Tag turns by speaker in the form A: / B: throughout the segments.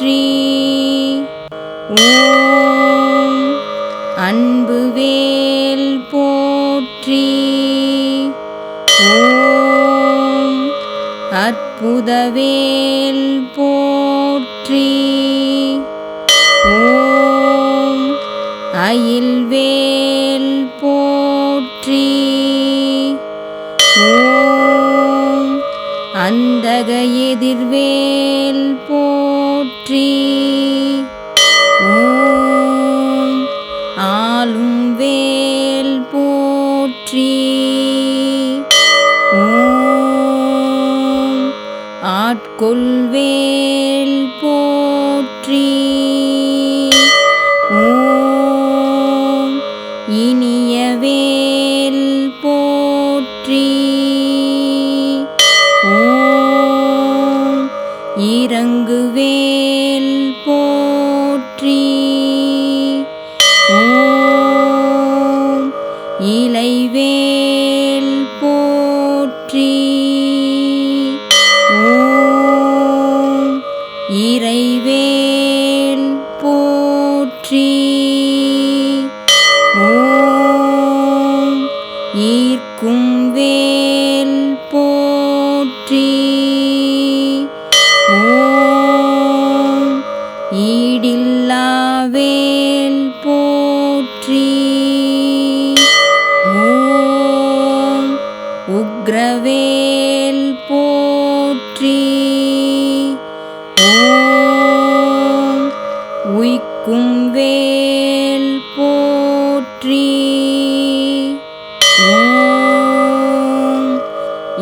A: போற்றி ஓம் அன்புவேல் போற்றி. ஓம் அற்புதவேல் போற்றி. ஓம் அயில்வேல் போற்றி. ஓம் அந்தக எதிர்வேல் போ dream இறங்குவேல் போ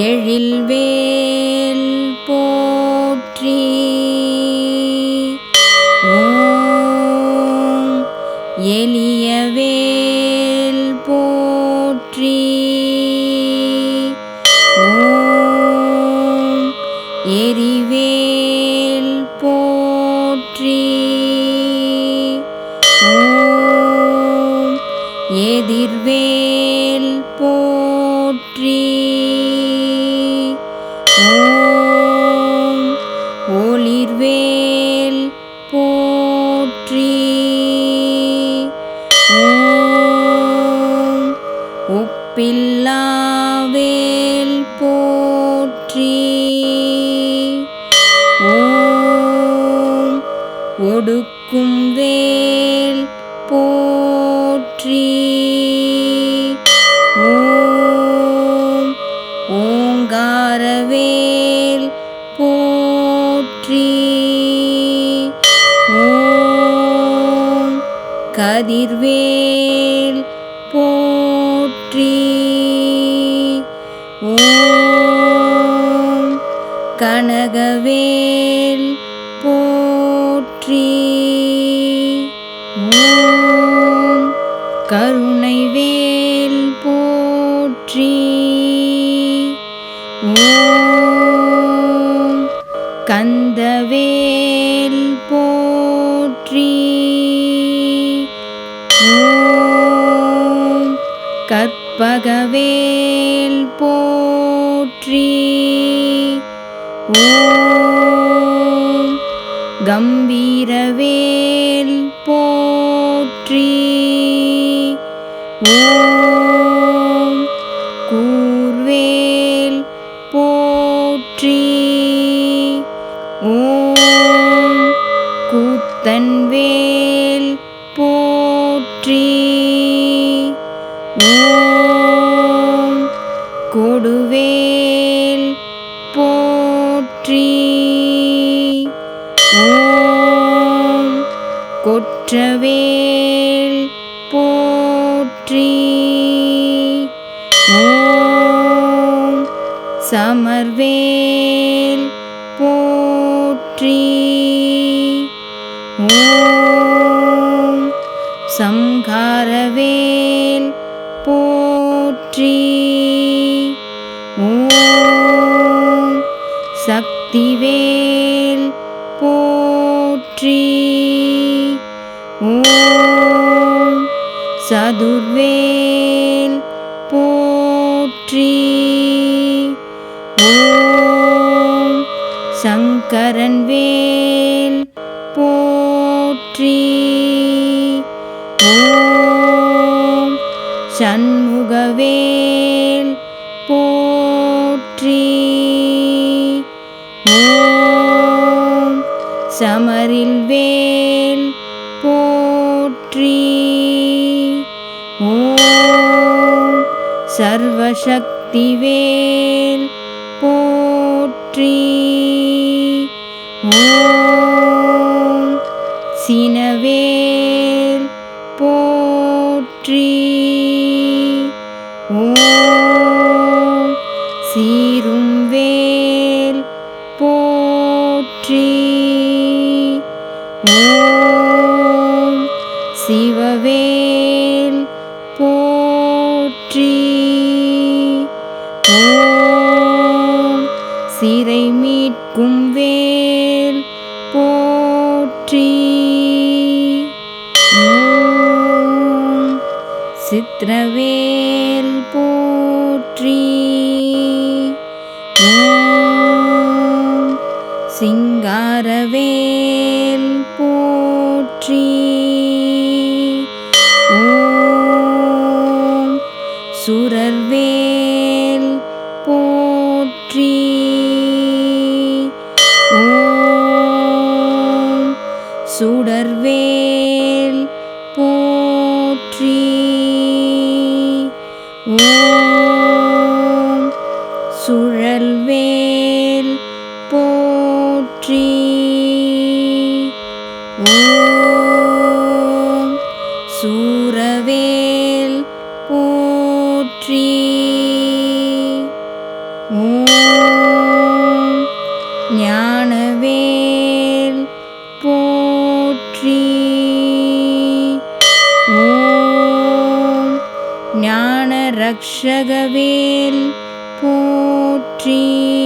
A: எழில்வே கருணை வேல் போற்றி. ஓ கூர்வேல் போற்றி. ஓம். கூத்தன்வேல் போற்றி. ஓம். கொடுவேல் போற்றி. ஓம். கொற்றவேல் போ போற்றி. ஓம் சமர்வேல். போற்றி. ஓம் சங்காரவேல் போற்றி. ஓம் சக்திவேல். போற்றி. ஓம் சதுர்வேல் போற்றி. ஓம் சங்கரன் வேல் போற்றி. ஓம் சண்முகவேல் போற்றி. ஓம் சமரில் வேல் போற்றி. சர்வசக்திவேல் போற்றி சிங்காரவேல் போற்றி. போற்றி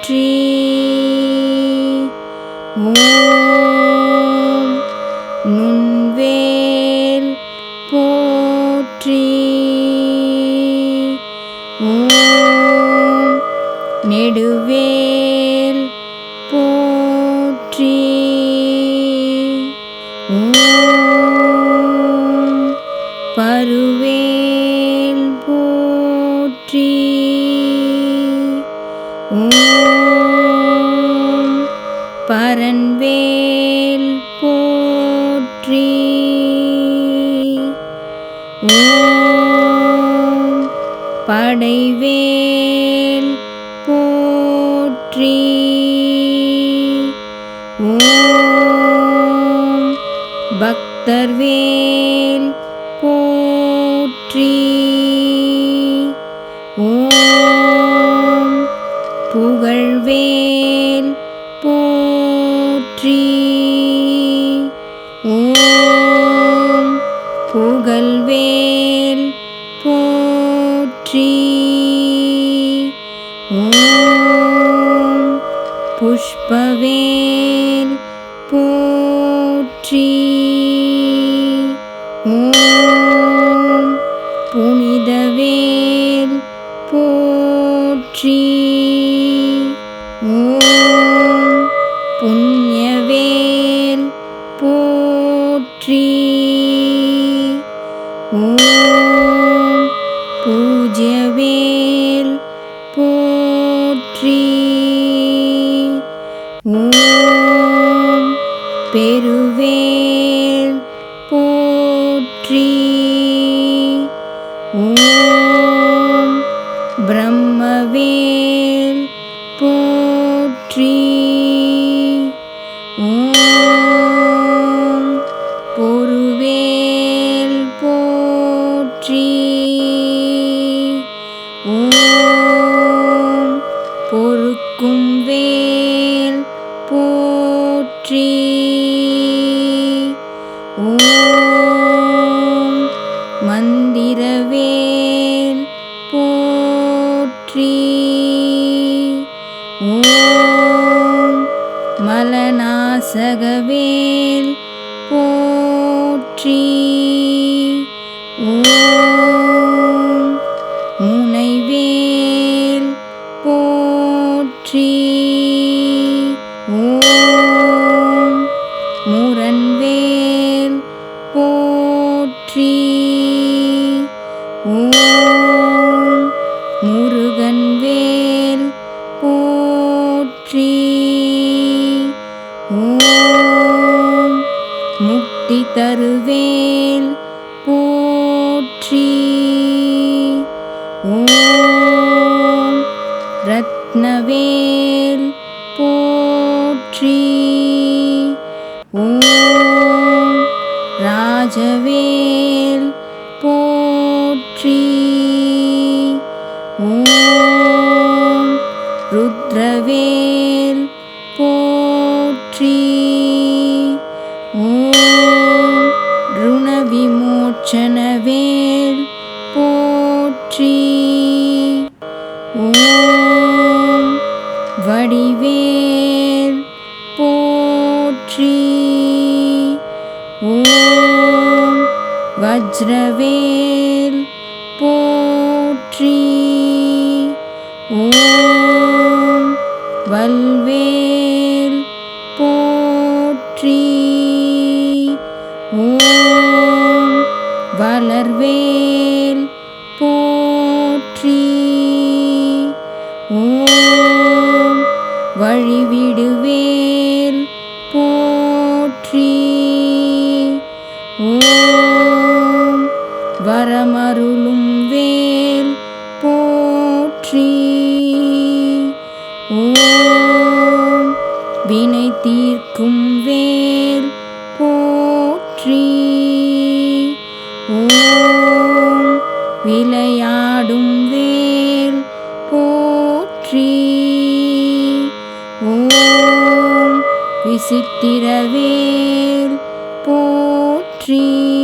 A: போற்றி ஓம் நுண்வேல் போற்றி. ஓம் நெடுவேல் போற்றி. ஓம் பருவேல் போற்றி. ஓம் புகழ்வேல் போற்றி. ஓம் புகழ்வேல் போற்றி. ஓம் புஷ்பவேல். போற்றி. ஓம் புனிதவேல். போற்றி. Mm. Three. राजवे வஜ்ரவேல் போற்றி. ஓம் வல்வேல் போற்றி. ஓம் வளர்வேல் போற்றி. ஓம் வழிவிடுவேல் போற்றி. ஓம் சித்திரவேல் போற்றி.